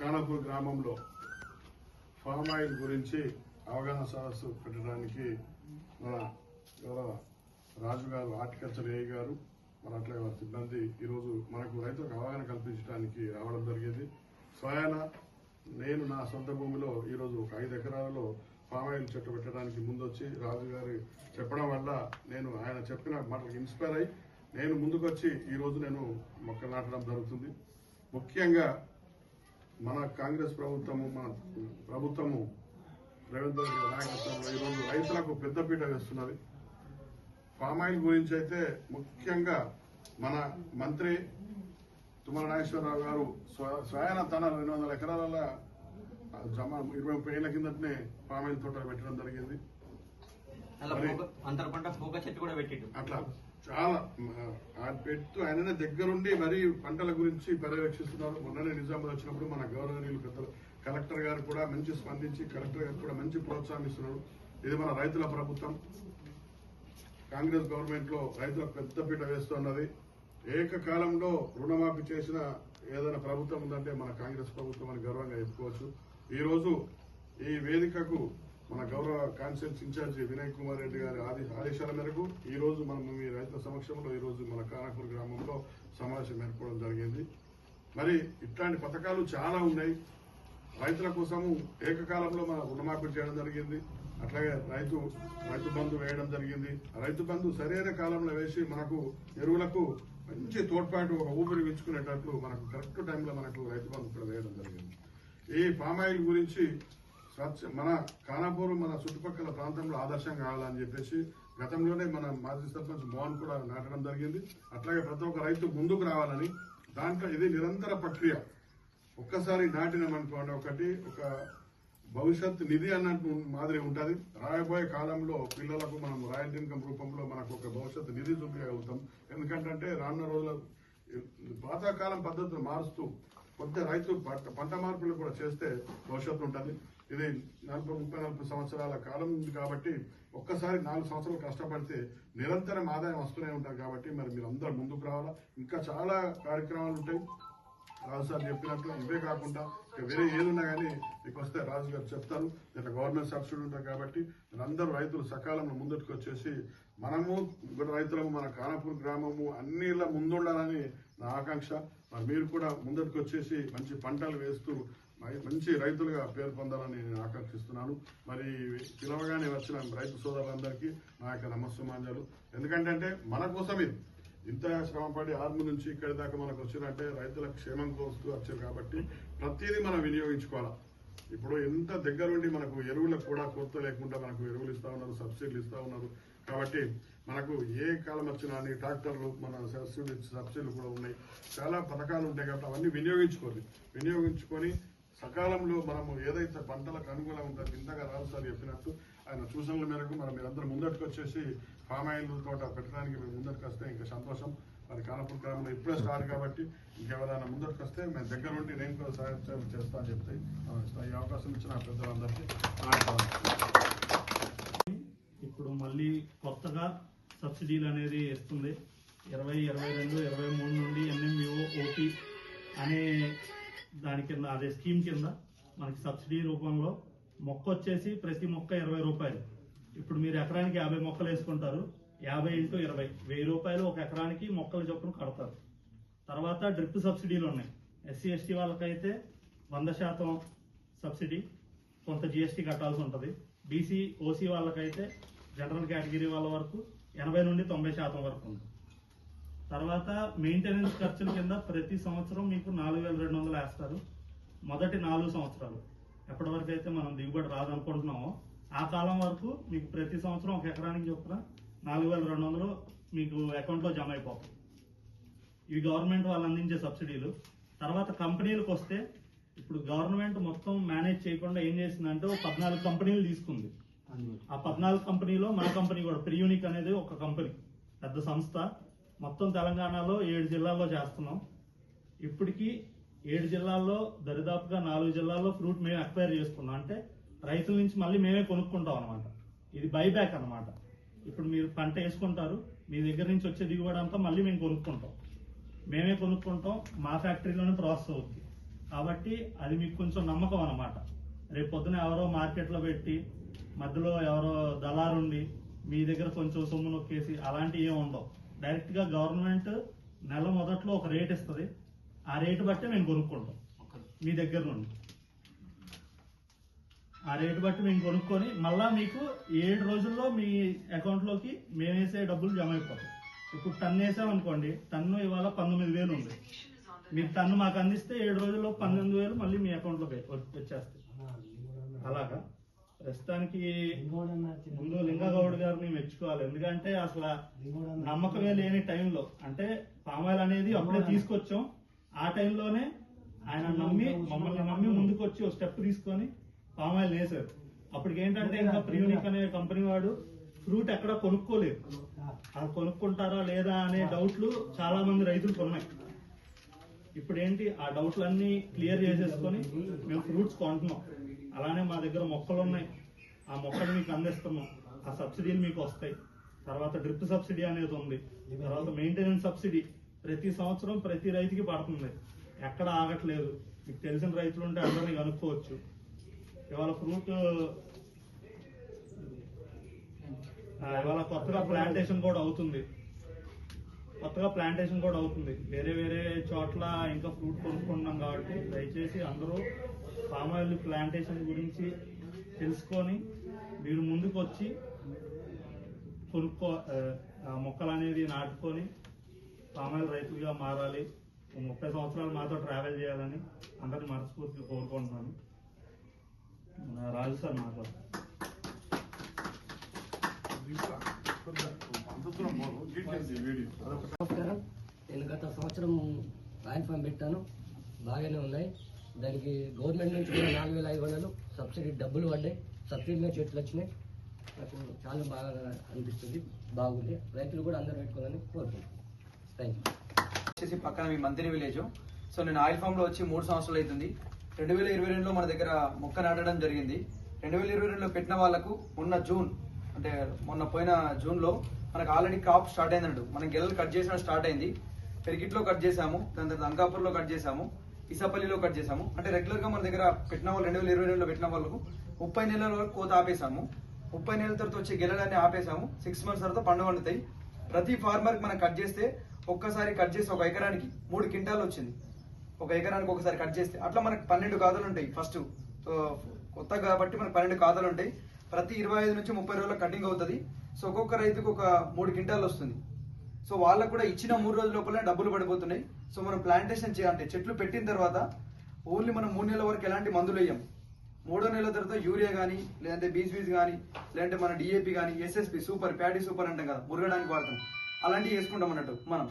ఖానాపూర్ గ్రామంలో palm oil గురించి అవగాహన సదస్సు పెట్టడానికి మన గౌరవ రాజు గారు హార్టికల్చర్ ఏ గారు మరి అట్లాగే వారి సిబ్బంది ఈరోజు మనకు రైతులకు అవగాహన కల్పించడానికి రావడం జరిగింది. స్వయాన నేను నా సొంత భూమిలో ఈరోజు ఒక ఐదు ఎకరాలలో ఫామ్ ఆయిల్ చెట్టు పెట్టడానికి ముందొచ్చి రాజు గారు చెప్పడం వల్ల నేను ఆయన చెప్పిన మాటలకు ఇన్స్పైర్ అయ్యి నేను ముందుకొచ్చి ఈరోజు నేను మొక్కలు నాటడం జరుగుతుంది. ముఖ్యంగా మన కాంగ్రెస్ ప్రభుత్వము మన ప్రభుత్వము రేవంత్ రెడ్డి నాయకత్వంలో ఈరోజు రైతులకు పెద్దపీట వేస్తున్నది. పామ్ ఆయిల్ గురించి అయితే ముఖ్యంగా మన మంత్రి తుమ్మల నాగేశ్వరరావు గారు స్వ- స్వయాన తన రెండు వందల ఎకరాల జమ ఇరవై ముప్పై ఏళ్ళ కిందటనే పామ్ ఆయిల్ తోటలు పెట్టడం జరిగింది. అలా మరి- పోక- అంతర పంట పోక చెట్టు కూడా పెట్టిండు. అట్లా. చాలా ఆయన పెట్టు ఆయననే దగ్గరుండి మరీ పంటల గురించి పర్యవేక్షిస్తున్నారు. మొన్ననే నిజామాబాద్ వచ్చినప్పుడు మన గౌరవనీయులు పెద్దలు కలెక్టర్ గారు కూడా మంచి స్పందించి కలెక్టర్ గారు కూడా మంచి ప్రోత్సాహిస్తున్నారు. ఇది మన రైతుల ప్రభుత్వం. కాంగ్రెస్ గవర్నమెంట్లో రైతులకు పెద్దపీట వేస్తున్నది. ఏకకాలంలో రుణమాఫీ చేసిన ఏదైనా ప్రభుత్వం ఉందంటే మన కాంగ్రెస్ ప్రభుత్వం అని గర్వంగా చెప్పుకోవచ్చు. ఈరోజు ఈ వేదికకు మన గౌరవ కాన్సెన్స్ ఇన్ఛార్జ్ వినయ్ కుమార్ రెడ్డి గారి ఆది ఆదేశాల మేరకు ఈ రోజు మనం మీ రైతుల సమక్షంలో ఈ రోజు మన కానాపూర్ గ్రామంలో సమావేశం ఏర్పడడం జరిగింది. మరి ఇట్లాంటి పథకాలు చాలా ఉన్నాయి. రైతుల కోసము ఏకకాలంలో మన రుణమాఫీ చేయడం జరిగింది. అట్లాగే రైతు రైతు బంధు వేయడం జరిగింది. రైతు బంధు సరైన కాలంలో వేసి మనకు ఎరువులకు మంచి తోడ్పాటు ఒక ఊపిరి పీల్చుకునేటట్లు మనకు కరెక్ట్ టైంలో మనకు రైతు బంధు ఇక్కడ వేయడం జరిగింది. ఈ పామాయిల్ గురించి మన ఖానాపూర్ మన చుట్టుపక్కల ప్రాంతంలో ఆదర్శం కావాలని చెప్పేసి గతంలోనే మన మాజీ సర్పంచ్ మోహన్ కూడా నాటడం జరిగింది. అట్లాగే ప్రతి ఒక్క రైతు ముందుకు రావాలని దాంట్లో ఇది నిరంతర ప్రక్రియ. ఒక్కసారి నాటినమనుకోండి ఒకటి ఒక భవిష్యత్ నిధి అన్నట్టు మాదిరి ఉంటుంది. రాయబోయే కాలంలో పిల్లలకు మనం రాయల్ ఇన్కమ్ రూపంలో మనకు ఒక భవిష్యత్ నిధి చూపించగలుగుతాం. ఎందుకంటే రానున్న రోజుల పాతకాలం పద్ధతులు మారుస్తూ కొద్ది రైతు పంట- పంట మార్పులు కూడా చేస్తే భవిష్యత్తు ఉంటుంది. ఇది నలభై ముప్పై నలభై సంవత్సరాల కాలం ఉంది కాబట్టి ఒక్కసారి నాలుగు సంవత్సరాలు కష్టపడితే నిరంతరం ఆదాయం వస్తూనే ఉంటారు కాబట్టి మరి మీరు అందరూ ముందుకు రావాలా? ఇంకా చాలా కార్యక్రమాలు ఉంటాయి. రాజు సార్ చెప్పినట్లు ఇవే కాకుండా ఇక వేరే ఏదున్నా కానీ మీకు వస్తే రాజు గారు చెప్తారు. ఇట్లా గవర్నమెంట్ సబ్సిడీ ఉంటారు కాబట్టి అందరూ రైతులు సకాలంలో ముందటికి వచ్చేసి మనము కూడా రైతులము మన కానపూర్ గ్రామము అన్నిలా ముందుండాలని నా ఆకాంక్ష. మరి మీరు కూడా ముందటికి వచ్చేసి మంచి పంటలు వేస్తూ మంచి రైతులుగా పేరు పొందాలని నేను ఆకాంక్షిస్తున్నాను. మరి పిలవగానే వచ్చిన రైతు సోదరులందరికీ నా యొక్క నమస్సుమాంజలు. ఎందుకంటే మన కోసం ఇది ఇంత శ్రమపడి ఆర్మీ నుంచి ఇక్కడి దాకా మనకు వచ్చినట్టే రైతుల క్షేమం కోస్తూ వచ్చారు కాబట్టి ప్రతిదీ మనం వినియోగించుకోవాలి. ఇప్పుడు ఎంత దగ్గరుండి మనకు ఎరువులకు కూడా కొరత లేకుండా మనకు ఎరువులు ఇస్తా ఉన్నారు సబ్సిడీలు ఇస్తా ఉన్నారు. కాబట్టి మనకు ఏ కాలం వచ్చినా అన్ని ట్రాక్టర్లు మన సబ్సిడీ సబ్సిడీలు కూడా ఉన్నాయి. చాలా పథకాలు ఉంటాయి కాబట్టి అవన్నీ వినియోగించుకోవాలి. వినియోగించుకొని సకాలంలో మనము ఏదైతే పంటలకు అనుకూలంగా ఉంటుందో ఇంతగా రావు సార్ చెప్పినట్టు ఆయన సూచనల మేరకు మనం మీరందరూ ముందటికి వచ్చేసి ఫామ్ ఆయిల్ తోట పెట్టడానికి మేము ముందటికి వస్తే ఇంకా సంతోషం. మరి కానపూర్ గ్రామంలో ఇప్పుడే స్టార్ట్ కాబట్టి ఇంకెవరైనా ముందటికి వస్తే మేము దగ్గర ఉండి నేను కూడా సహాయం చేస్తా అని చెప్తే ఈ అవకాశం ఇచ్చిన పెద్దలందరికీ ఇప్పుడు మళ్ళీ కొత్తగా సబ్సిడీలు అనేది ఇస్తుంది ఇరవై ఇరవై రెండు ఇరవై మూడు నుండి ఎన్ఎంఈఓ ఓటీ అనే దాని కింద అదే స్కీమ్ కింద మనకి సబ్సిడీ రూపంలో మొక్క వచ్చేసి ప్రతి మొక్క ఇరవై రూపాయలు. ఇప్పుడు మీరు ఎకరానికి యాభై మొక్కలు వేసుకుంటారు. యాభై ఇంటూ ఇరవై. వెయ్యి రూపాయలు ఒక ఎకరానికి మొక్కల చొప్పున కడతారు. తర్వాత డ్రిప్ సబ్సిడీలు ఉన్నాయి. ఎస్సీ ఎస్టీ వాళ్ళకైతే వంద శాతం సబ్సిడీ కొంత జిఎస్టీ కట్టాల్సి ఉంటుంది. బీసీ ఓసీ వాళ్ళకైతే జనరల్ కేటగిరీ వాళ్ళ వరకు ఎనభై నుండి తొంభై శాతం వరకు ఉంది. తర్వాత మెయింటెనెన్స్ ఖర్చుల కింద ప్రతి సంవత్సరం మీకు నాలుగు వేల రెండు వందలు వేస్తారు. మొదటి నాలుగు సంవత్సరాలు. ఎప్పటి వరకు అయితే మనం దిగుబడి రాదనుకుంటున్నామో ఆ కాలం వరకు మీకు ప్రతి సంవత్సరం ఒక ఎకరానికి చొప్పున నాలుగు వేల రెండు వందలు మీకు అకౌంట్లో జమ అయిపోతాయి. ఇవి గవర్నమెంట్ వాళ్ళు అందించే సబ్సిడీలు తర్వాత కంపెనీలకు వస్తే ఇప్పుడు గవర్నమెంట్ మొత్తం మేనేజ్ చేయకుండా ఏం చేసిందంటే ఒక పద్నాలుగు కంపెనీలు తీసుకుంది. ఆ పద్నాలుగు కంపెనీలో మన కంపెనీ కూడా ప్రియూనిక్ అనేది ఒక కంపెనీ పెద్ద సంస్థ. మొత్తం తెలంగాణలో ఏడు జిల్లాల్లో చేస్తున్నాం. ఇప్పటికీ ఏడు జిల్లాల్లో దరిదాపుగా నాలుగు జిల్లాల్లో ఫ్రూట్ మేము అక్వైర్ చేసుకున్నాం. అంటే రైతుల నుంచి మళ్ళీ మేమే కొనుక్కుంటాం అనమాట ఇది బైబ్యాక్ అనమాట ఇప్పుడు మీరు పంట వేసుకుంటారు మీ దగ్గర నుంచి వచ్చే దిగుబడి అంతా మళ్ళీ మేము కొనుక్కుంటాం. మేమే కొనుక్కుంటాం మా ఫ్యాక్టరీలోనే ప్రాసెస్ అవుతుంది కాబట్టి అది మీకు కొంచెం నమ్మకం అనమాట రేపు పొద్దున ఎవరో మార్కెట్లో పెట్టి మధ్యలో ఎవరో దళారుండి మీ దగ్గర కొంచెం సొమ్ము నొక్కేసి అలాంటివి ఏమి ఉండవు. డైరెక్ట్గా గవర్నమెంట్ నెల మొదట్లో ఒక రేట్ ఇస్తుంది. ఆ రేటు బట్టే మేము కొనుక్కుంటాం. మీ దగ్గర నుండి. ఆ రేటు బట్టి మేము కొనుక్కొని మళ్ళా మీకు ఏడు రోజుల్లో మీ అకౌంట్లోకి మేము వేసే డబ్బులు జమ అయిపోతాయి. ఇప్పుడు టన్ను వేసామనుకోండి టన్ను ఇవాళ పంతొమ్మిది వేలు ఉంది. మీరు టన్ను మాకు అందిస్తే ఏడు రోజుల్లో పన్నెండు వేలు మళ్ళీ మీ అకౌంట్లోకి వచ్చేస్తాయి. అలాగా? ప్రస్తుతానికి ముందు లింగగౌడ్ గారిని మెచ్చుకోవాలి. ఎందుకంటే అసలు నమ్మకమే లేని టైంలో అంటే పామాయిల్ అనేది అప్పుడే తీసుకొచ్చాం. ఆ టైంలోనే ఆయన నమ్మి మమ్మల్ని నమ్మి ముందుకు వచ్చి ఒక స్టెప్ తీసుకొని పామాయిల్ వేశారు. అప్పటికి ఏంటంటే ఇంకా ప్రియూనిక్ అనే కంపెనీ వాడు ఫ్రూట్ ఎక్కడ కొనుక్కోలేదు. అది కొనుక్కుంటారా లేదా అనే డౌట్లు చాలా మంది రైతులకు ఉన్నాయి. ఇప్పుడు ఏంటి ఆ డౌట్లన్నీ క్లియర్ చేసేసుకొని మేము ఫ్రూట్స్ కొంటున్నాం. అలానే మా దగ్గర మొక్కలు ఉన్నాయి. ఆ మొక్కలు మీకు అందిస్తున్నాం. ఆ సబ్సిడీలు మీకు వస్తాయి. తర్వాత డ్రిప్ సబ్సిడీ అనేది ఉంది. తర్వాత మెయింటెనెన్స్ సబ్సిడీ ప్రతి సంవత్సరం ప్రతి రైతుకి పడుతుంది. ఎక్కడ ఆగట్లేదు. మీకు తెలిసిన రైతులు ఉంటే అందరినీ కనుక్కోవచ్చు. ఇవాళ ఫ్రూట్ ఇవాళ కొత్తగా ప్లాంటేషన్ కూడా అవుతుంది. కొత్తగా ప్లాంటేషన్ కూడా అవుతుంది. వేరే వేరే చోట్ల ఇంకా ఫ్రూట్ కొనుక్కుంటున్నాం కాబట్టి దయచేసి అందరూ పామ్ ఆయిల్ ప్లాంటేషన్ గురించి తెలుసుకొని మీరు ముందుకు వచ్చి కొనుక్కో మొక్కలు అనేది నాటుకొని పామ్ ఆయిల్ రైతులుగా మారాలి. ముప్పై సంవత్సరాలు మాతో ట్రావెల్ చేయాలని అందరిని మనస్ఫూర్తిగా కోరుకుంటున్నాను. రాజు సార్ మాట్లాడు నమస్కారం. నేను గత సంవత్సరం రాయల్ ఫామ్ పెట్టాను. బాగానే ఉన్నాయి. దానికి గవర్నమెంట్ నుంచి కూడా నాలుగు వేల ఐదు వందలు సబ్సిడీ డబ్బులు పడ్డాయి. సబ్సిడీలో చెట్లు వచ్చినాయి. నాకు చాలా బాగా అనిపిస్తుంది. బాగుంది. రైతులు కూడా అందరూ పెట్టుకోవాలని కోరుకుంటున్నాను. థ్యాంక్ యూ వచ్చేసి పక్కన మీ మంత్రి విలేజ్. సో నేను ఆయిల్ ఫామ్లో వచ్చి మూడు సంవత్సరాలు అవుతుంది. రెండు వేల ఇరవై రెండులో మన దగ్గర మొక్క నాటడం జరిగింది. రెండు వేల ఇరవై రెండులో పెట్టిన వాళ్ళకు మొన్న జూన్ అంటే మొన్న పోయిన జూన్లో మనకు ఆల్రెడీ క్రాప్ స్టార్ట్ అయిందండు మనం గెలలు కట్ చేసిన స్టార్ట్ అయింది. పెరిగిట్లో కట్ చేసాము దాని తర్వాత అంకాపూర్లో కట్ చేసాము ఇసాపల్లిలో కట్ చేసాము అంటే రెగ్యులర్గా మన దగ్గర పెట్టిన వాళ్ళు రెండు వేల ఇరవై రెండులో పెట్టిన వాళ్ళకు ముప్పై నెలల వరకు కోత ఆపేసాము ముప్పై నెలల తర్వాత వచ్చే గెలడాన్ని ఆపేసాము సిక్స్ మంత్స్ తర్వాత పండు వండుతాయి ప్రతి ఫార్మర్కి మనం కట్ చేస్తే ఒక్కసారి కట్ చేస్తే ఒక ఎకరానికి మూడు క్వింటాలు వచ్చింది. ఒక ఎకరానికి ఒకసారి కట్ చేస్తే అట్లా మనకు పన్నెండు ఖాతాలు ఉంటాయి ఫస్ట్ కొత్త కాబట్టి మనకు పన్నెండు ఖాతాలు ఉంటాయి. ప్రతి ఇరవై ఐదు నుంచి ముప్పై రోజుల కటింగ్ అవుతుంది. సో ఒక్కొక్క రైతుకు ఒక మూడు క్వింటాలు వస్తుంది. సో వాళ్ళకు కూడా ఇచ్చిన మూడు రోజుల లోపలనే డబ్బులు పడిపోతున్నాయి. సో మనం ప్లాంటేషన్ చేయాలంటే చెట్లు పెట్టిన తర్వాత ఓన్లీ మనం మూడు నెలల వరకు ఎలాంటి మందులు వేయం? మూడో నెలల తర్వాత యూరియా కానీ లేదంటే బీస్ బీస్ కానీ లేదంటే మన డిఏపి కానీ ఎస్ఎస్పి సూపర్ ప్యాడీ సూపర్ అంటాం కదా మురగడానికి వాడతాం. అలాంటివి వేసుకుంటాం అన్నట్టు మనం.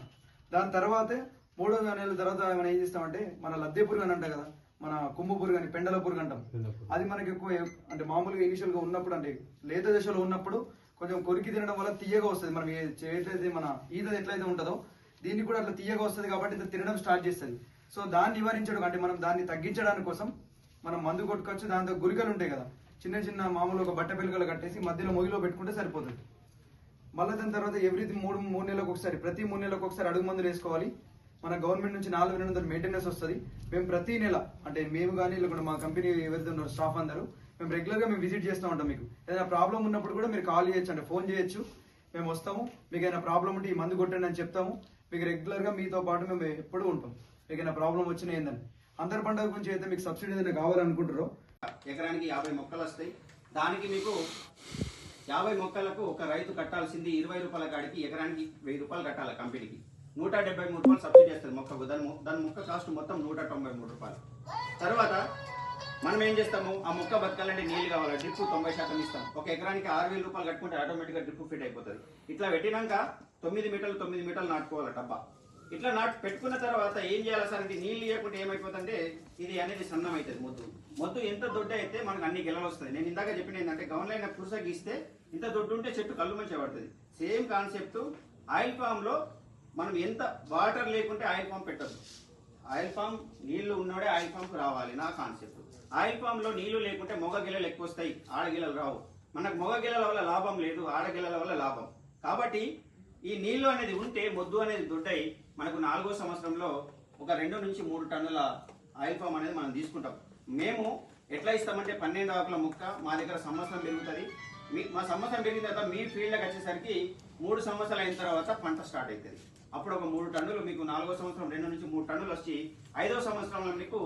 దాని తర్వాతే మూడో నెలల తర్వాత మనం ఏం చేస్తామంటే మన లద్దె పురుగు అని అంటాం కదా మన కొమ్ము పురుగు అని పెండల పురుగు అంటాం. అది మనకి ఎక్కువ అంటే మామూలుగా ఇనిషియల్గా ఉన్నప్పుడు అంటే లేత దశలో ఉన్నప్పుడు కొంచెం కొరికి తినడం వల్ల తీయగా వస్తుంది. మనం ఏదైతే మన ఈత ఎట్లయితే ఉంటుందో దీన్ని కూడా అట్లా తీయగా వస్తుంది కాబట్టి ఇది తినడం స్టార్ట్ చేస్తుంది. సో దాన్ని నివారించడం అంటే మనం దాన్ని తగ్గించడానికి కోసం మనం మందు కొట్టుకోవచ్చు. దాంతో గురికలు ఉంటాయి కదా. చిన్న చిన్న మామూలు ఒక బట్ట పిల్లకలు కట్టేసి మధ్యలో మొగిలో పెట్టుకుంటే సరిపోతుంది. మళ్ళీ దాని తర్వాత ఎవ్రీ మూడు మూడు నెలలకు ఒకసారి ప్రతి మూడు నెలలకు ఒకసారి అడుగు మందులు వేసుకోవాలి. మన గవర్నమెంట్ నుంచి నాలుగు నెలల వందల మెయింటెనెన్స్ వస్తుంది. మేము ప్రతి నెల అంటే మేము కానీ లేకుండా మా కంపెనీ ఎవరైతే ఉన్నారో స్టాఫ్ అందరూ మేము రెగ్యులర్గా మేము విజిట్ చేస్తూ ఉంటాం మీకు. ఏదైనా ప్రాబ్లం ఉన్నప్పుడు కూడా మీరు కాల్ చేయొచ్చు అంటే ఫోన్ చేయొచ్చు. మేము వస్తాము. మీకు ఏదైనా ప్రాబ్లం ఉంటే ఈ మందు కొట్టండి అని చెప్తాము. మీకు రెగ్యులర్గా మీతో పాటు మేము ఎప్పుడూ ఉంటాం. మీకు ఏదైనా ప్రాబ్లం వచ్చినా ఏందని. అందరి పండుగ గురించి అయితే మీకు సబ్సిడీ ఏదైనా కావాలనుకుంటారో ఎకరానికి యాభై మొక్కలు వస్తాయి. దానికి మీకు యాభై మొక్కలకు ఒక రైతు కట్టాల్సింది ఇరవై రూపాయల కాడికి ఎకరానికి వెయ్యి రూపాయలు కట్టాలి కంపెనీకి. నూట డెబ్బై మూడు రూపాయలు సబ్సిడీ వస్తుంది మొక్కకు. దాని దాని మొక్క కాస్ట్ మొత్తం నూట తొంభై మూడు రూపాయలు. తర్వాత మనం ఏం చేస్తాము? ఆ మొక్క బతకాలంటే నీళ్ళు కావాలి? డ్రిప్ తొంభై శాతం ఇస్తాం. ఒక ఎకరానికి ఆరు వేల రూపాయలు కట్టుకుంటే ఆటోమేటిక్గా డ్రిప్ ఫిట్ అయిపోతుంది. ఇట్లా పెట్టినాక తొమ్మిది మీటర్లు తొమ్మిది మీటర్లు నాటుకోవాలి డబ్బా ఇట్లా నాటు పెట్టుకున్న తర్వాత ఏం చేయాలి సార్? అంటే నీళ్ళు ఇవ్వకుండా ఏమైపోతుందంటే ఇది అనేది సన్నం అవుతుంది మొద్దు. మొద్దు ఎంత దొడ్డ అయితే మనకు అన్ని గెలలు వస్తాయి. నేను ఇందాక చెప్పిన ఏంటంటే గౌన్లైన పురుస గీస్తే ఇంత దొడ్డు ఉంటే చెట్టు కళ్ళు మంచిగా పడుతుంది. సేమ్ కాన్సెప్ట్ ఆయిల్ ఫామ్లో మనం ఎంత వాటర్ లేకుంటే ఆయిల్ ఫామ్ పెట్టద్దు. ఆయిల్ ఫామ్ నీళ్ళు ఉన్నోడే ఆయిల్ ఫామ్కి రావాలి. నా కాన్సెప్ట్. ఆయిల్ ఫామ్లో నీళ్ళు లేకుంటే మొగ గిల్లలు ఎక్కువ వస్తాయి ఆడ గిల్లలు రావు. మనకు మొగ గిల్లల వల్ల లాభం లేదు ఆడ గిల్లల వల్ల లాభం. కాబట్టి ఈ నీళ్ళు అనేది ఉంటే మొద్దు అనేది దొడ్డై మనకు నాలుగో సంవత్సరంలో ఒక రెండు నుంచి మూడు టన్నుల ఆయిల్ ఫామ్ అనేది మనం తీసుకుంటాం. మేము ఎట్లా ఇస్తామంటే పన్నెండు ఆకుల ముక్క మా దగ్గర సంవత్సరం పెరుగుతుంది. మీ మా సంవత్సరం పెరిగిన తర్వాత మీ ఫీల్డ్కి వచ్చేసరికి మూడు సంవత్సరాలు అయిన తర్వాత పంట స్టార్ట్ అవుతుంది అప్పుడు ఒక మూడు టన్నులు మీకు నాలుగో సంవత్సరం రెండు నుంచి మూడు టన్నులు వచ్చి ఐదో సంవత్సరంలో మీకు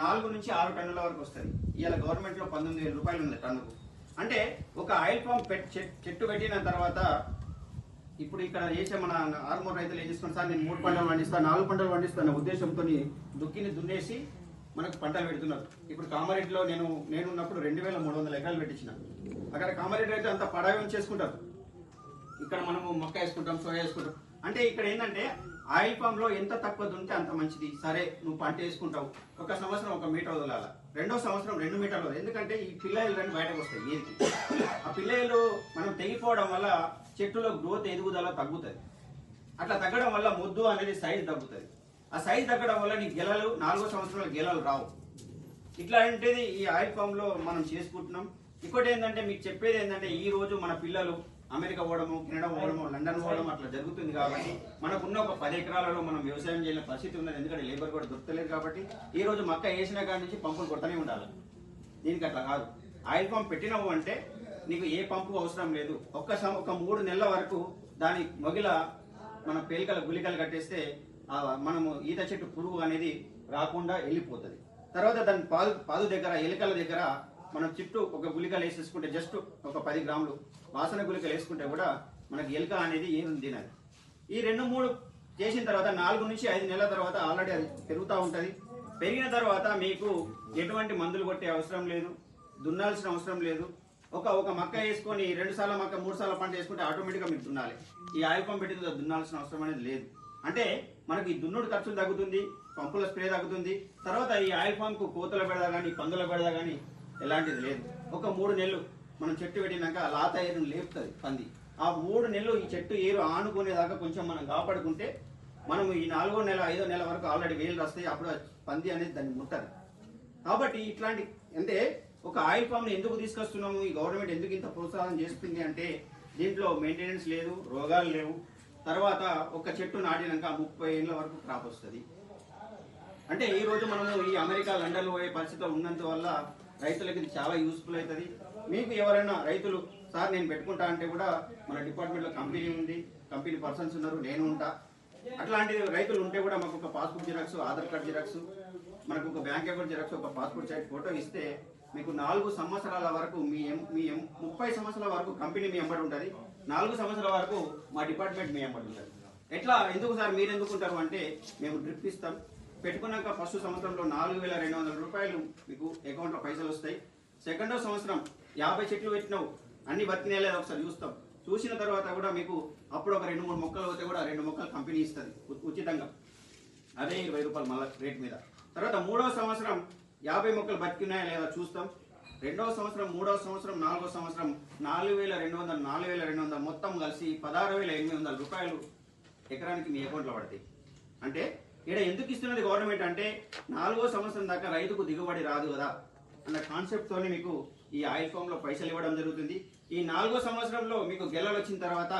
నాలుగు నుంచి ఆరు టన్నుల వరకు వస్తుంది. ఇవాళ గవర్నమెంట్లో పంతొమ్మిది వేల రూపాయలు ఉంది టన్నుకు. అంటే ఒక ఆయిల్ పంప్ చెట్టు పెట్టిన తర్వాత ఇప్పుడు ఇక్కడ చేసే మన ఆర్మూర్ రైతులు ఏం చేస్తున్నారు? సార్ నేను మూడు పంటలు పండిస్తాను నాలుగు పంటలు పండిస్తాను ఉద్దేశంతో దుక్కిని దున్నేసి మనకు పంటలు పెడుతున్నారు. ఇప్పుడు కామారెడ్డిలో నేను నేను ఉన్నప్పుడు రెండు వేల మూడు వందల ఎకరాలు పెట్టించిన. అక్కడ కామారెడ్డి రైతు అంత పడాయం చేసుకుంటారు. ఇక్కడ మనము మొక్క వేసుకుంటాం సోయా వేసుకుంటాం. అంటే ఇక్కడ ఏంటంటే ఆయిల్ పంప్లో ఎంత తక్కువ దున్నితే అంత మంచిది. సరే నువ్వు పంట వేసుకుంటావు. ఒక సంవత్సరం ఒక మీటర్ వదలాల. రెండో సంవత్సరం రెండు మీటర్లు వదలాలి. ఎందుకంటే ఈ పిల్లలు రెండు బయటకు వస్తాయి నీరుకి. ఆ పిల్లలు మనం తెగిపోవడం వల్ల చెట్టులో గ్రోత్ ఎదుగుదల తగ్గుతుంది. అట్లా తగ్గడం వల్ల ముద్దు అనేది సైజ్ తగ్గుతుంది. ఆ సైజ్ తగ్గడం వల్ల నీ గెలలు నాలుగో సంవత్సరంలో గెలలు రావు. ఇట్లాంటిది ఈ ఆయిల్ ఫామ్ మనం చేసుకుంటున్నాం. ఇంకోటి ఏంటంటే మీకు చెప్పేది ఏంటంటే ఈ రోజు మన పిల్లలు అమెరికా పోవడము కెనడా పోవడము లండన్ పోవడం అట్లా జరుగుతుంది కాబట్టి మనకున్న ఒక పది ఎకరాలలో మనం వ్యవసాయం చేయని పరిస్థితి ఉన్నది. ఎందుకంటే లేబర్ కూడా దొరకలేదు కాబట్టి ఈ రోజు మక్క వేసిన కాడి నుంచి పంపులు కొట్టనే ఉండాలి. దీనికి అట్లా కాదు. ఆయిల్ పంప్ పెట్టినావు అంటే నీకు ఏ పంపు అవసరం లేదు. ఒక్క సం- ఒక మూడు నెలల వరకు దాని మొగిల మన పేలికల గులికలు కట్టేస్తే మనము ఈత చెట్టు పురుగు అనేది రాకుండా వెళ్ళిపోతుంది. తర్వాత దాని పాదు పాదు దగ్గర ఎలుకల దగ్గర మనం చుట్టూ ఒక గులికలు వేసేసుకుంటే జస్ట్ ఒక పది గ్రాములు వాసన గులికలు వేసుకుంటే కూడా మనకి ఎలుక అనేది ఏం తినదు. ఈ రెండు మూడు చేసిన తర్వాత నాలుగు నుంచి ఐదు నెలల తర్వాత ఆల్రెడీ అది పెరుగుతూ ఉంటుంది. పెరిగిన తర్వాత మీకు ఎటువంటి మందులు కొట్టే అవసరం లేదు దున్నాల్సిన అవసరం లేదు. ఒక ఒక మక్క వేసుకొని రెండు సార్లు మక్క మూడు సార్లు పంట వేసుకుంటే ఆటోమేటిక్గా మీరు దున్నాలి. ఈ ఆయిల్ పంప్ పెట్టిన దున్నాల్సిన అవసరం అనేది లేదు. అంటే మనకి దున్నుడు ఖర్చులు తగ్గుతుంది పంపుల స్ప్రే తగ్గుతుంది. తర్వాత ఈ ఆయిల్ పంప్ కోతల పెడదా కానీ పందుల పెడదా కానీ ఎలాంటిది లేదు. ఒక మూడు నెలలు మనం చెట్టు పెట్టినాక లాత ఏరు లేపుతుంది పంది. ఆ మూడు నెలలు ఈ చెట్టు ఏరు ఆనుకునేదాకా కొంచెం మనం కాపాడుకుంటే మనం ఈ నాలుగో నెల ఐదో నెల వరకు ఆల్రెడీ వేలు వస్తాయి అప్పుడు పంది అనేది దాన్ని ముట్టదు. కాబట్టి ఇట్లాంటి అంటే ఒక ఆయిల్ ఫామ్ని ఎందుకు తీసుకొస్తున్నాము? ఈ గవర్నమెంట్ ఎందుకు ఇంత ప్రోత్సాహం చేస్తుంది అంటే దీంట్లో మెయింటెనెన్స్ లేదు రోగాలు లేవు. తర్వాత ఒక చెట్టు నాటినాక ముప్పై ఏళ్ళ వరకు క్రాప్ వస్తుంది. అంటే ఈ రోజు మనము ఈ అమెరికా లండన్ పోయే పరిస్థితి ఉన్నంత వల్ల రైతులకు ఇది చాలా యూస్ఫుల్ అవుతుంది మీకు ఎవరైనా రైతులు సార్ నేను పెట్టుకుంటా అంటే కూడా మన డిపార్ట్మెంట్లో కంపెనీ ఉంది కంపెనీ పర్సన్స్ ఉన్నారు నేను ఉంటా. అట్లాంటి రైతులు ఉంటే కూడా మాకు ఒక passbook xerox Aadhaar card xerox మనకు ఒక బ్యాంక్ అకౌంట్ జిరాక్స్ ఒక పాస్పోర్ట్ సైజ్ ఫోటో ఇస్తే మీకు నాలుగు సంవత్సరాల వరకు మీ ఎం- మీ ఎం- ముప్పై సంవత్సరాల వరకు కంపెనీ మీ ఎంబడి ఉంటుంది. నాలుగు సంవత్సరాల వరకు మా డిపార్ట్మెంట్ మీ ఎంబడి ఉంటుంది. ఎట్లా? ఎందుకు సార్? మీరు ఎందుకుంటారు అంటే మేము డ్రిప్ ఇస్తాం. పెట్టుకున్నాక ఫస్ట్ సంవత్సరంలో నాలుగు వేల రెండు వందల రూపాయలు మీకు అకౌంట్లో పైసలు వస్తాయి. సెకండో సంవత్సరం యాభై చెట్లు పెట్టినావు. అన్ని బతికినాయి లేదా ఒకసారి చూస్తాం. చూసిన తర్వాత కూడా మీకు అప్పుడు ఒక రెండు మూడు మొక్కలు పోతే కూడా రెండు మొక్కలు కంపెనీ ఇస్తుంది ఉచితంగా. అదే ఇరవై రూపాయలు మళ్ళీ రేట్ మీద. తర్వాత మూడో సంవత్సరం యాభై మొక్కలు బతికినాయా లేదా చూస్తాం. రెండవ సంవత్సరం మూడవ సంవత్సరం నాలుగో సంవత్సరం నాలుగు వేల రెండు వందల నాలుగు వేల రెండు వందల మొత్తం కలిసి పదహారు వేల ఎనిమిది వందల రూపాయలు ఎకరానికి మీ అకౌంట్లో పడతాయి. అంటే ఇక్కడ ఎందుకు ఇస్తున్నది గవర్నమెంట్ అంటే నాలుగో సంవత్సరం దాకా రైతుకు దిగుబడి రాదు కదా అన్న కాన్సెప్ట్ తోనే మీకు ఈ ఆయిల్ ఫామ్లో పైసలు ఇవ్వడం జరుగుతుంది. ఈ నాలుగో సంవత్సరంలో మీకు గెలలు వచ్చిన తర్వాత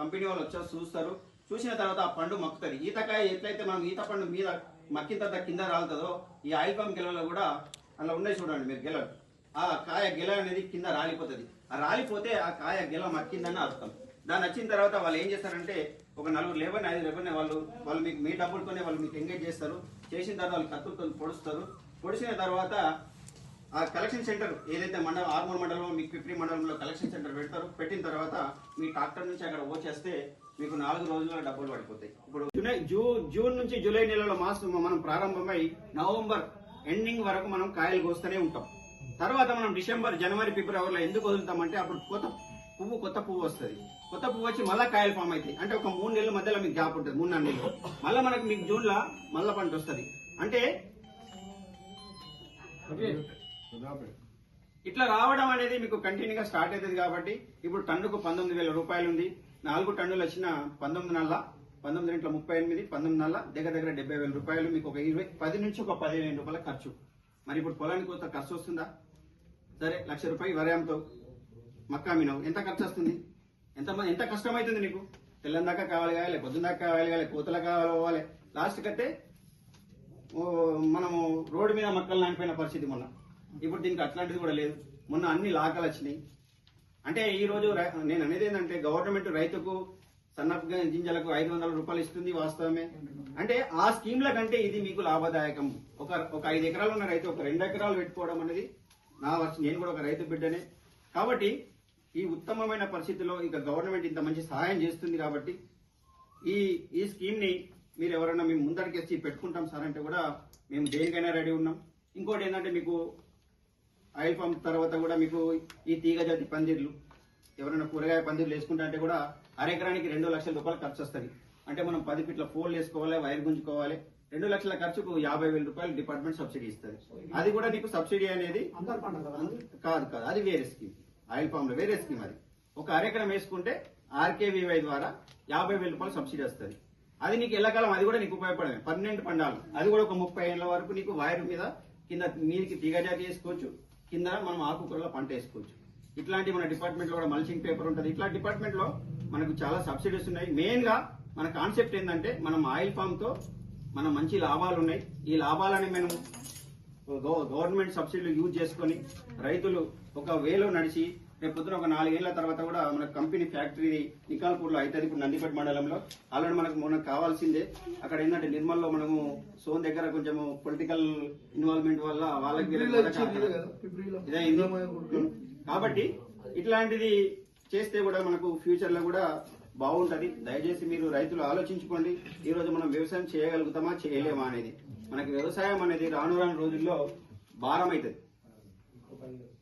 కంపెనీ వాళ్ళు వచ్చి చూస్తారు. చూసిన తర్వాత ఆ పండు మక్కుతుంది. ఈతకాయ ఎట్లయితే మనం ఈత పండు మీద మక్కిన తర్వాత కింద రాలుతుందో ఈ ఆయిల్ ఫామ్ గెలలో కూడా అలా ఉన్నాయి చూడండి మీరు గెలలు. ఆ కాయ గెల అనేది కింద రాలిపోతుంది. ఆ రాలిపోతే ఆ కాయ గెల మక్కిందని అర్థం. దాన్ని వచ్చిన తర్వాత వాళ్ళు ఏం చేస్తారంటే ఒక నలుగురు లేబర్ ఐదు లేవని వాళ్ళు వాళ్ళు మీకు మీ డబ్బులతోనే వాళ్ళు మీకు ఎంగేజ్ చేస్తారు. చేసిన తర్వాత వాళ్ళు కత్తులతో పొడుస్తారు. పొడిచిన తర్వాత ఆ కలెక్షన్ సెంటర్ ఏదైతే మండలం ఆర్మూర్ మండలం మీకు పిప్రి మండలంలో కలెక్షన్ సెంటర్ పెడతారు పెట్టిన తర్వాత మీ ట్రాక్టర్ నుంచి అక్కడ వచ్చేస్తే మీకు నాలుగు రోజుల్లో డబ్బులు పడిపోతాయి. ఇప్పుడు జూలై జూ జూన్ నుంచి జూలై నెలలో మాసం మనం ప్రారంభమై నవంబర్ ఎండింగ్ వరకు మనం కాయలు కోస్తూనే ఉంటాం. తర్వాత మనం డిసెంబర్ జనవరి ఫిబ్రవరిలో ఎందుకు వదులుతామంటే అప్పుడు కొత్త పువ్వు కొత్త పువ్వు వస్తుంది. కొత్త పువ్వు వచ్చి మళ్ళీ కాయలు ఫామ్ అవుతాయి. అంటే ఒక మూడు నెలల మధ్యలో మీకు గ్యాప్ ఉంటుంది మూడు నాలుగు నెలలు. మళ్ళీ మనకు మీకు జూన్లో మళ్ళా పంట వస్తుంది. అంటే ఇట్లా రావడం అనేది మీకు కంటిన్యూగా స్టార్ట్ అవుతుంది కాబట్టి ఇప్పుడు టన్నుకు పంతొమ్మిది వేల రూపాయలు ఉంది. నాలుగు టన్నులు వచ్చిన పంతొమ్మిది నెలల పంతొమ్మిది ఇంట్లో ముప్పై ఎనిమిది పంతొమ్మిది నెలల దగ్గర దగ్గర డెబ్బై వేల రూపాయలు మీకు ఒక ఇరవై పది నుంచి ఒక పదిహేను రూపాయల ఖర్చు. మరి ఇప్పుడు పొలానికి కొంత ఖర్చు వస్తుందా? సరే లక్ష రూపాయలు వరి అమ్ముతావు మక్కా అమ్మినావు ఎంత ఖర్చు వస్తుంది? ఎంత ఎంత కష్టం అవుతుంది నీకు? తెల్లని దాకా కావాలి కావాలి పొద్దున్న దాకా కావాలి కావాలి కోతల కావాలి లాస్ట్ కట్టే మనము రోడ్డు మీద మక్కలు నానిపోయిన పరిస్థితి మొన్న. ఇప్పుడు దీనికి అట్లాంటిది కూడా లేదు. మొన్న అన్ని లాకలు వచ్చినాయి. అంటే ఈ రోజు రై- నేను అనేది ఏంటంటే గవర్నమెంట్ రైతుకు సన్నపు గింజలకు ఐదు వందల రూపాయలు ఇస్తుంది వాస్తవమే. అంటే ఆ స్కీమ్ల కంటే ఇది మీకు లాభదాయకం. ఒక ఒక ఐదు ఎకరాలు ఉన్న రైతు ఒక రెండు ఎకరాలు పెట్టుకోవడం అనేది నా వర్ష నేను కూడా ఒక రైతు బిడ్డనే. కాబట్టి ఈ ఉత్తమమైన పరిస్థితిలో ఇక గవర్నమెంట్ ఇంత మంచి సహాయం చేస్తుంది కాబట్టి ఈ ఈ స్కీమ్ని మీరు ఎవరైనా మేము ముందరికి వచ్చి పెట్టుకుంటాం సార్ అంటే కూడా మేము దేనికైనా రెడీ ఉన్నాం. ఇంకోటి ఏంటంటే మీకు ఆయిల్ పంప్ తర్వాత కూడా మీకు ఈ తీగ జాతి పందిర్లు ఎవరైనా కూరగాయ పందిర్లు వేసుకుంటా అంటే కూడా అరెకరానికి రెండు లక్షల రూపాయలు ఖర్చు వస్తుంది. అంటే మనం పది ఫీట్ల ఫోల్ వేసుకోవాలి వైర్ గుంజుకోవాలి. రెండు లక్షల ఖర్చుకు యాభై వేల రూపాయలు డిపార్ట్మెంట్ సబ్సిడీ ఇస్తుంది. అది కూడా నీకు సబ్సిడీ అనేది కాదు కాదు. అది వేరే స్కీమ్. ఆయిల్ పామ్లో వేరే స్కీమ్ అది. ఒక అరెకరం వేసుకుంటే ఆర్కేవీవై ద్వారా యాభై వేల రూపాయలు సబ్సిడీ వస్తుంది. అది నీకు ఎల్లకాలం అది కూడా నీకు ఉపయోగపడమే పర్మనెంట్ పండాలు. అది కూడా ఒక ముప్పై ఏళ్ళ వరకు నీకు వైర్ మీద కింద మీదికి తీగజాతి వేసుకోవచ్చు. కింద మనం ఆకుకూరలో పంట వేసుకోవచ్చు. ఇట్లాంటి మన డిపార్ట్మెంట్లో కూడా మల్చింగ్ పేపర్ ఉంటుంది. ఇట్లా డిపార్ట్మెంట్లో మనకు చాలా సబ్సిడీస్ ఉన్నాయి. మెయిన్గా మన కాన్సెప్ట్ ఏంటంటే మనం ఆయిల్ పామ్తో మన మంచి లాభాలు ఉన్నాయి. ఈ లాభాలని మనం గవర్నమెంట్ సబ్సిడీలు యూజ్ చేసుకొని రైతులు ఒక వేలో నడిచి రేపు పొద్దున ఒక నాలుగేళ్ళ తర్వాత కూడా మన కంపెనీ ఫ్యాక్టరీ నికాల్పూర్లో అవుతుంది ఇప్పుడు నందిపేట మండలంలో. ఆల్రెడీ మనకు మనకు కావాల్సిందే. అక్కడ ఏంటంటే నిర్మల్లో మనము సోన్ దగ్గర కొంచెం పొలిటికల్ ఇన్వాల్వ్మెంట్ వల్ల వాళ్ళకి కాబట్టి ఇట్లాంటిది చేస్తే కూడా మనకు ఫ్యూచర్లో కూడా బాగుంటది. దయచేసి మీరు రైతులు ఆలోచించుకోండి. ఈ రోజు మనం వ్యవసాయం చేయగలుగుతామా చేయలేమా అనేది. మనకి వ్యవసాయం అనేది రాను రాను రోజుల్లో భారం అవుతుంది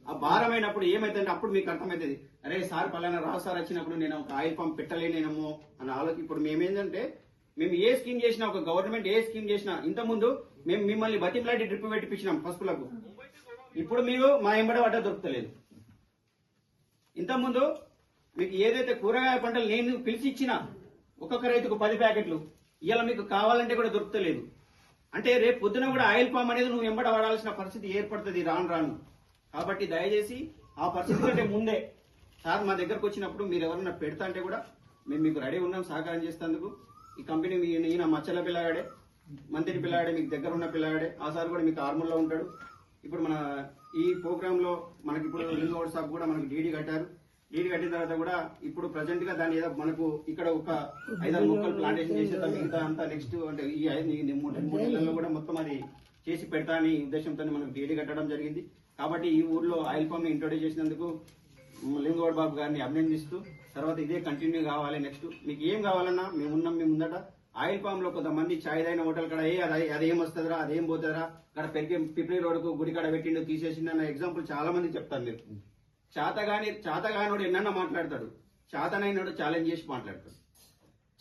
ఆ భారమైనప్పుడు ఏమైతుందంటే అప్పుడు మీకు అర్థమవుతుంది అరే సార్ పలానా రావు సార్ వచ్చినప్పుడు నేను ఒక ఆయిల్ పంప్ పెట్టలేనేమో అని ఆలోచన. ఇప్పుడు మేమేంటంటే మేము ఏ స్కీమ్ చేసినా ఒక గవర్నమెంట్ ఏ స్కీమ్ చేసినా ఇంతకుముందు మేము మిమ్మల్ని బతిమలాంటి డ్రిప్ పెట్టిపించినాం పసుపులకు. ఇప్పుడు మీరు మా ఎంబడ పడ్డ దొరుకుతలేదు. ఇంతకుముందు మీకు ఏదైతే కూరగాయ పంటలు నేను పిలిచి ఇచ్చినా ఒక్కొక్క రైతుకు పది ప్యాకెట్లు ఇలా మీకు కావాలంటే కూడా దొరుకుతలేదు. అంటే రేపు పొద్దున కూడా ఆయిల్ పామ్ అనేది నువ్వు ఎంబడ వాడాల్సిన పరిస్థితి ఏర్పడుతుంది రాను రాను. కాబట్టి దయచేసి ఆ పరిస్థితి కంటే ముందే సార్ మా దగ్గరకు వచ్చినప్పుడు మీరు ఎవరన్నా పెడతా అంటే కూడా మేము మీకు రెడీ ఉన్నాం సహకారం చేసేందుకు ఈ కంపెనీ మీ- ఈయన మచ్చల పిల్లగాడే మంత్రి పిల్లగాడే మీకు దగ్గర ఉన్న పిల్లగాడే ఆ సార్ కూడా మీకు ఆర్మూర్లో ఉంటాడు. ఇప్పుడు మన ఈ ప్రోగ్రామ్లో మనకి ఇప్పుడు లింగోడ్ సాబ్ కూడా మనకి డీడీ కట్టారు. డీడీ కట్టిన తర్వాత కూడా ఇప్పుడు ప్రజెంట్గా దాని ఏదో మనకు ఇక్కడ ఒక ఐదారు మొక్కలు ప్లాంటేషన్ చేసేద్దాం మిగతా అంతా నెక్స్ట్ అంటే ఈ ఐదు మూడు నెలల్లో కూడా మొత్తం అది చేసి పెడతా అని ఉద్దేశంతో మనకు డీడీ కట్టడం జరిగింది. కాబట్టి ఈ ఊర్లో ఆయిల్ ఫామ్ ఇంట్రొడ్యూస్ చేసినందుకు లింగోడ్ బాబు గారిని అభినందిస్తూ తర్వాత ఇదే కంటిన్యూ కావాలి నెక్స్ట్. మీకు ఏం కావాలన్నా మేము ఉన్నాం మేము ముందట. ఆయిల్ పామ్లో కొంతమంది చాయ్ అయిన హోటల్ కాడ ఏ అది అదేం వస్తుందిరా అదేం పోతుందిరా అక్కడ పెరిగి పిప్రి రోడ్ గుడి కాడ పెట్టిండు తీసేసిండు అన్న ఎగ్జాంపుల్ చాలా మంది చెప్తారు మీరు. చాతగాని చాతగానోడు ఎన్నన్నా మాట్లాడతాడు. చాతనైనోడు ఛాలెంజ్ చేసి మాట్లాడతాడు.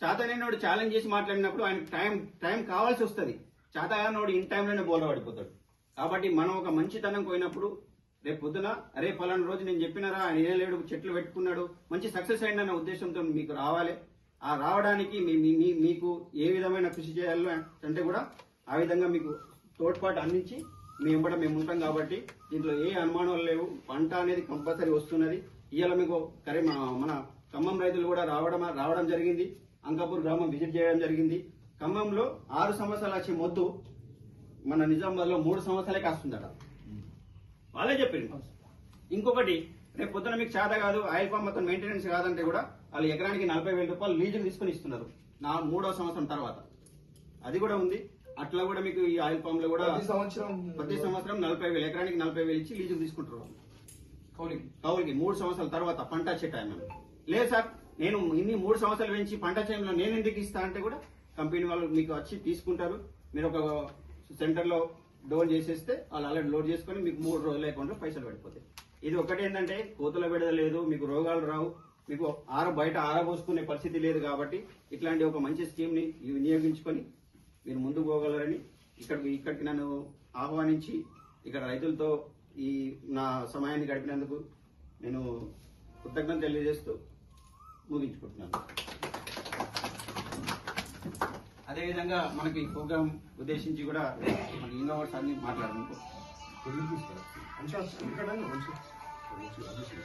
చాతనైనోడు ఛాలెంజ్ చేసి మాట్లాడినప్పుడు ఆయన టైం టైం కావాల్సి వస్తుంది. చాతగానోడు ఇన్ టైంలోనే బోల పడిపోతాడు. కాబట్టి మనం ఒక మంచితనం పోయినప్పుడు రేపు పొద్దున అరే పలానా రోజు నేను చెప్పినారా ఆయన లేడు చెట్లు పెట్టుకున్నాడు మంచి సక్సెస్ అయింది అయిందన్న ఉద్దేశంతో మీకు రావాలి. ఆ రావడానికి మీ- మీ- మీకు ఏ విధమైన కృషి చేయాలో అంటే కూడా ఆ విధంగా మీకు తోడ్పాటు అందించి మేము కూడా మేము ఉంటాం కాబట్టి దీంట్లో ఏ అనుమానాలు లేవు. పంట అనేది కంపల్సరీ వస్తున్నది. ఇవాళ మీకు కరే మన- మన ఖమ్మం రైతులు కూడా రావడం రావడం జరిగింది. అంకాపూర్ గ్రామం విజిట్ చేయడం జరిగింది. ఖమ్మంలో ఆరు సంవత్సరాలు వచ్చే మొద్దు మన నిజామాబాద్లో మూడు సంవత్సరాలే కాస్తుందట. వాళ్ళే చెప్పింది ఇంకొకటి రేపు పొద్దున మీకు చేత కాదు ఆయిల్ పంప్ మొత్తం మెయింటెనెన్స్ కాదంటే కూడా వాళ్ళు ఎకరానికి నలభై వేల రూపాయలు లీజులు తీసుకుని ఇస్తున్నారు. నా మూడో సంవత్సరం తర్వాత. అది కూడా ఉంది. అట్లా కూడా మీకు ఈ ఆయిల్ పంప్లో కూడా సంవత్సరం ప్రతి సంవత్సరం నలభై వేలు ఎకరానికి నలభై వేలు ఇచ్చి లీజులు తీసుకుంటారు. కౌలికి కౌలుకి మూడు సంవత్సరాల తర్వాత పంట వచ్చే టైంలో లేదు సార్ నేను ఇన్ని మూడు సంవత్సరాలు పెంచి పంట టైంలో నేను ఎందుకు ఇస్తా అంటే కూడా కంపెనీ వాళ్ళు మీకు వచ్చి తీసుకుంటారు. మీరు ఒక సెంటర్లో డోర్ చేసేస్తే వాళ్ళు ఆల్రెడీ లోడ్ చేసుకొని మీకు మూడు రోజుల అకౌంట్లో పైసలు పడిపోతాయి. ఇది ఒకటి ఏంటంటే కోతుల బెడద లేదు మీకు రోగాలు రావు మీకు ఆర బయట ఆరబోసుకునే పరిస్థితి లేదు కాబట్టి ఇట్లాంటి ఒక మంచి స్కీమ్ని వినియోగించుకొని మీరు ముందుకు పోగలరని ఇక్కడికి ఇక్కడికి నన్ను ఆహ్వానించి ఇక్కడ రైతులతో ఈ నా సమయాన్ని గడిపినందుకు నేను కృతజ్ఞత తెలియజేస్తూ ముగించుకుంటున్నాను. అదేవిధంగా మనకి ఈ ప్రోగ్రాం ఉద్దేశించి కూడా మనకి ఇంగోవర్స్ అన్ని మాట్లాడారు మంచిగా ఇక్కడ మంచిగా మంచిగా